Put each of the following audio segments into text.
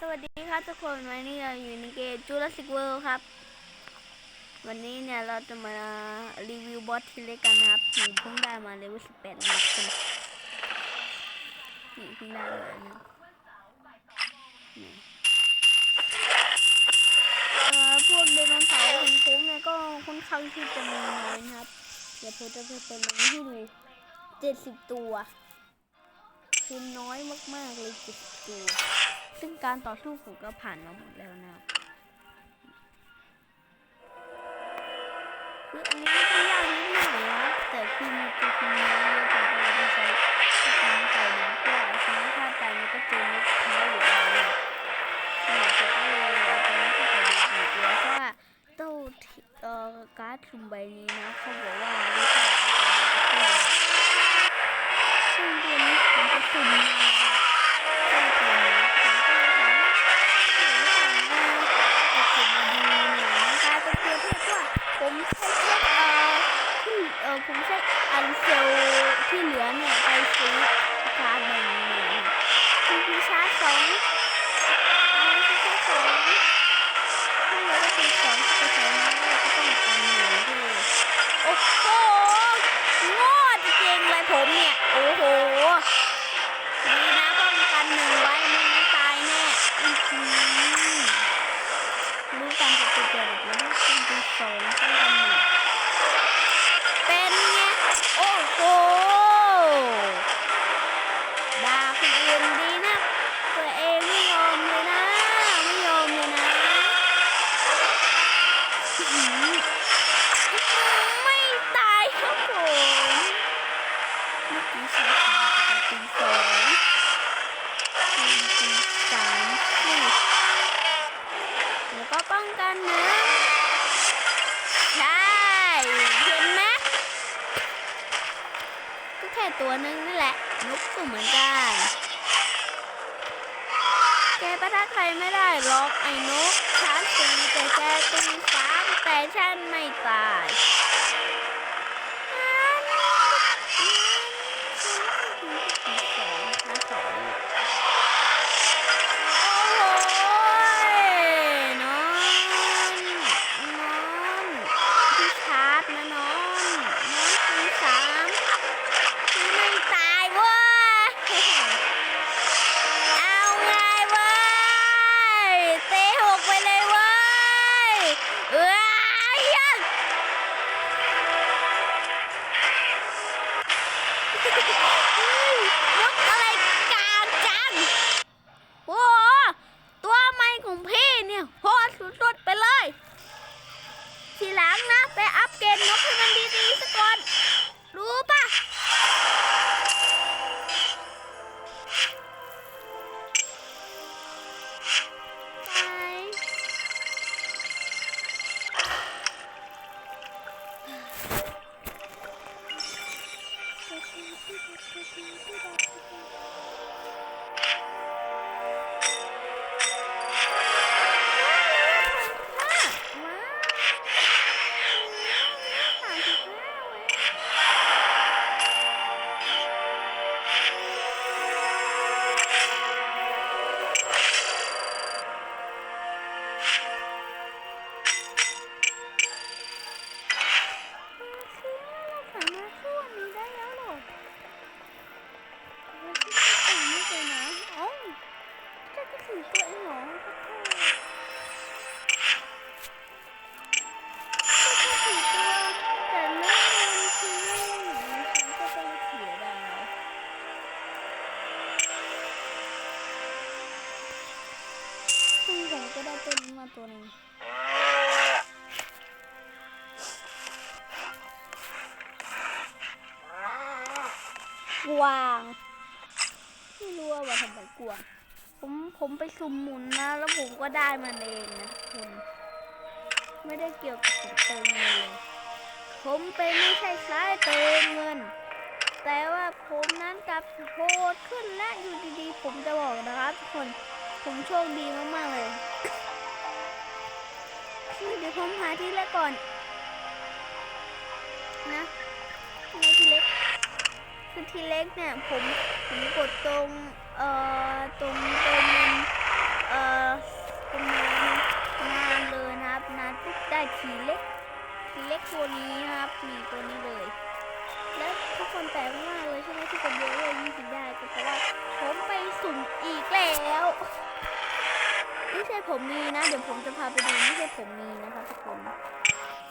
สวัสดีครับทุกคนวันนี้เราอยู่ในเกม Jurassic World ครับ วันนี้เนี่ยเราจะมารีวิวบอสทีเล็กกันนะครับผมเพิ่งได้มาเลเวล18นะครับนี่เพิ่งได้มานะนี่เอ่อพวกไดโนเสาร์ของผมเนี่ยก็ค่อนข้างที่จะมีน้อยนะครับ เดี๋ยวผมจะไปเป็นให้ดู70ตัว คือน้อยมากๆเลย70ตัว ซึ่งการต่อสู้ผมก็ผ่านมาหมดแล้วนะครับคืออันนี้ไม่ยากนิดหน่อยนะแต่คือมีตัว ตัวนึงนี่แหละนกก็เหมือนกัน แกประทักใครไม่ได้หรอกไอ้นกฉันตีแต่แกตีสามแต่ฉันไม่ตายเอา ตัวนี้มาตัวหนึงกวาง ไม่รู้ว่าว่าทำไมกวางผมผมไปสุ่มหมุนนะ แล้วผมก็ได้มันเองนะทุกคนไม่ได้เกี่ยวกับผมเติมเงินผมเป็นไม่ใช่สายเติมเงิน แต่ว่าผมนั้นกลับโหดขึ้นและอยู่ดีๆ ผมจะบอกนะครับทุกคน ผมโชคดีมากๆเลย เดี๋ยวผมหาทีละก่อน นะในทีเล็ก คือทีเล็กเนี่ยผมผมกดตรง เอ่อ ตรงตรงเอ่อตรงนี้นานเลยนะครับ นานปุ๊บได้ทีเล็ก ทีเล็กตัวนี้นะครับมีตัวนี้เลย แล้วทุกคนแปลกมากเลยใช่ไหมที่ผมเยอะเลยยี่สิบได้ก็เพราะว่าผมไปสุ่มอีกแล้ว ไม่ใช่ผมมีนะ เดี๋ยวผมจะพาไปดูไม่ใช่ผมมีนะคะทุกคน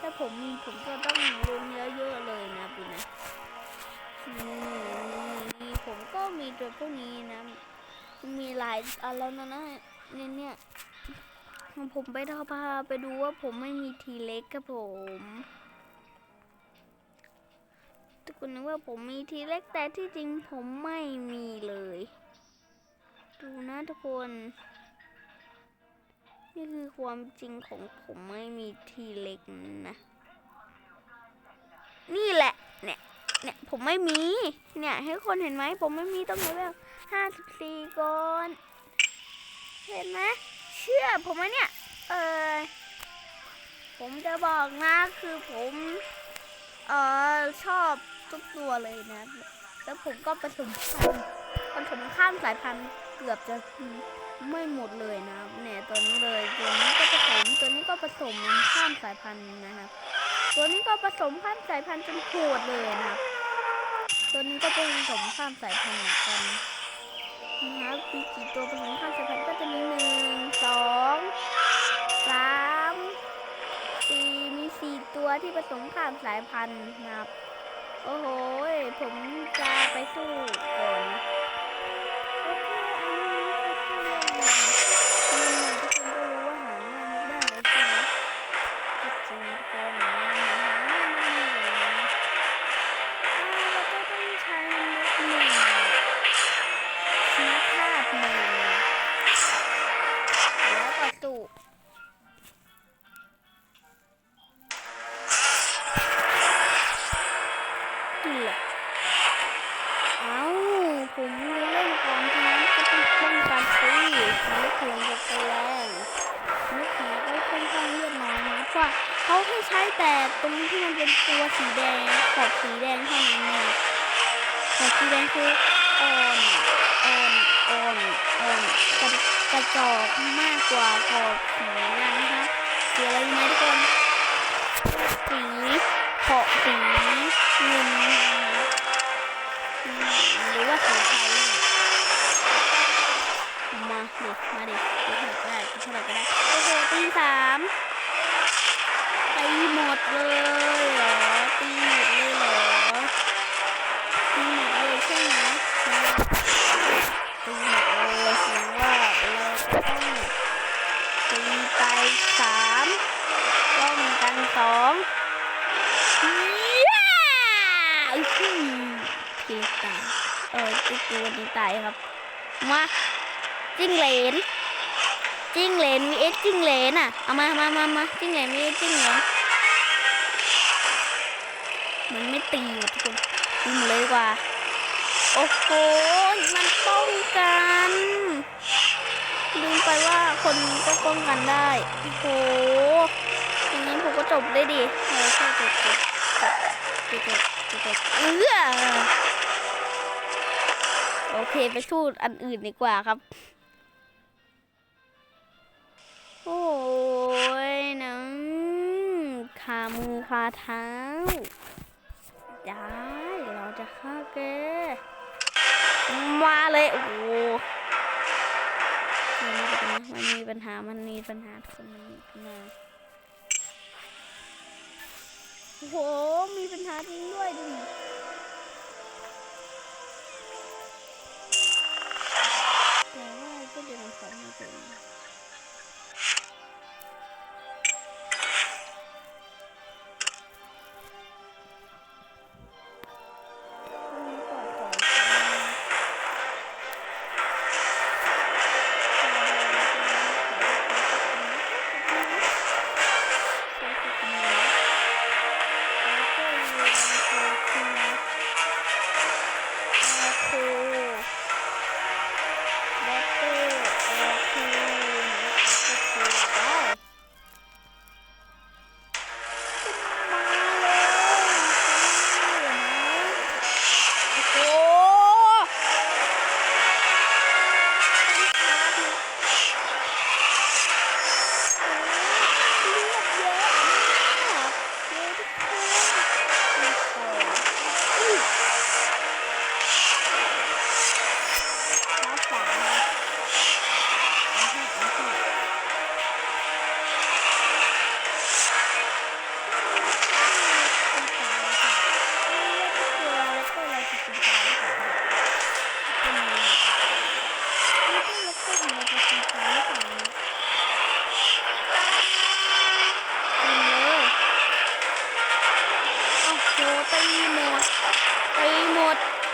ถ้าผมมีผมก็ต้องลงเยอะๆเลยนะดูนะนี่ผมก็มีตัวพวกนี้นะ มีหลายอันแล้วนะนะเนี่ยเนี่ยผมไปทพาไปดูว่าผมไม่มีทีเล็กครับผมทุกคนนึกว่าผมมีทีเล็กแต่ที่จริงผมไม่มีเลย ดูนะทุกคน นี่คือความจริงของผมไม่มีทีเล็กนะ นี่แหละ เนี่ย เนี่ยผมไม่มี เนี่ย ให้คนเห็นไหม ผมไม่มีต้องเลเวลห้าสิบสี่ก่อนเห็นไหมเชื่อผมไหมเนี่ย เออผมจะบอกนะคือผม เออชอบทุกตัวเลยนะ แล้วผมก็ผสมพันธุ์ผสมข้ามสายพันธุ์เกือบจะไม่หมดเลยนะ ตัวนี้เลย ตัวนี้ก็ผสม ตัวนี้ก็ผสมข้ามสายพันธุ์นะครับ ตัวนี้ก็ผสมข้ามสายพันธุ์จนโหดเลยนะครับ ตัวนี้ก็เป็นผสมข้ามสายพันธุ์เหมือนกันนะครับมีกี่ตัวผสมข้ามสายพันธุ์ก็จะมีหนึ่งสองสามสี่มีสี่ตัวที่ผสมข้ามสายพันธุ์นะครับ โอ้โห ผมจะไปสู้ก่อนนะ ตู้นี่แหละเอ้าผมเล่นก่อนทีนั้นก็ต้องป้องกันสินึกถึงจะไปแรงนึกถึงก็ค่อนข้างเลือดน้อยนะเพราะเขาให้ใช้แต่ตรงที่มันเป็นตัวสีแดงขอบสีแดงเท่านั้นเองขอบสีแดงคืออ่อนอ่อน อ่อนอ่อนกระกระจอกมากกว่าขอบสีนั้นนะคะสีอะไรไหมทุกคนสีขอบสีเงินหรือว่าสีไทยมาดิมาดิเท่าไหร่ก็ได้เท่าไหร่ก็ได้โอ้โหตีสามตีหมดเลย ตัวตัวนี้ตายครับ มาจิ้งเหลนจิ้งเหลนมีเอสจิ้งเหลนอะเอามามามามาจิ้งเหลนมีเอสจิ้งเหลนมันไม่ตีว่ะทุกคนตีหมดเลยกว่า โอ้โหมันป้องกันลืมไปว่าคนก็ป้องกันได้โอ้โหอย่างนั้ผมก็จบได้ดิเออใช่จบจบจบจบจบจบเออ โอเคไปสู้อันอื่นดีกว่าครับ โอ้ยนังคามือคาเท้า ได้เราจะฆ่าแกมาเลย โอ้มันมีปัญหา มันมีปัญหามันมีปัญหาคนมันมีปัญหาโอ้โห มีปัญหาจริงด้วยดู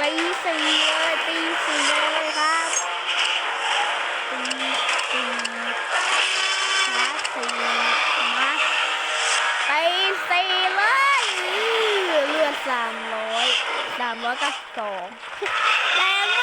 ตีสี่เลยตีสี่เลยครับตีสี่ชาสี่มาตีสี่เลยเลือดสามร้อยสามร้อยกับสองแรง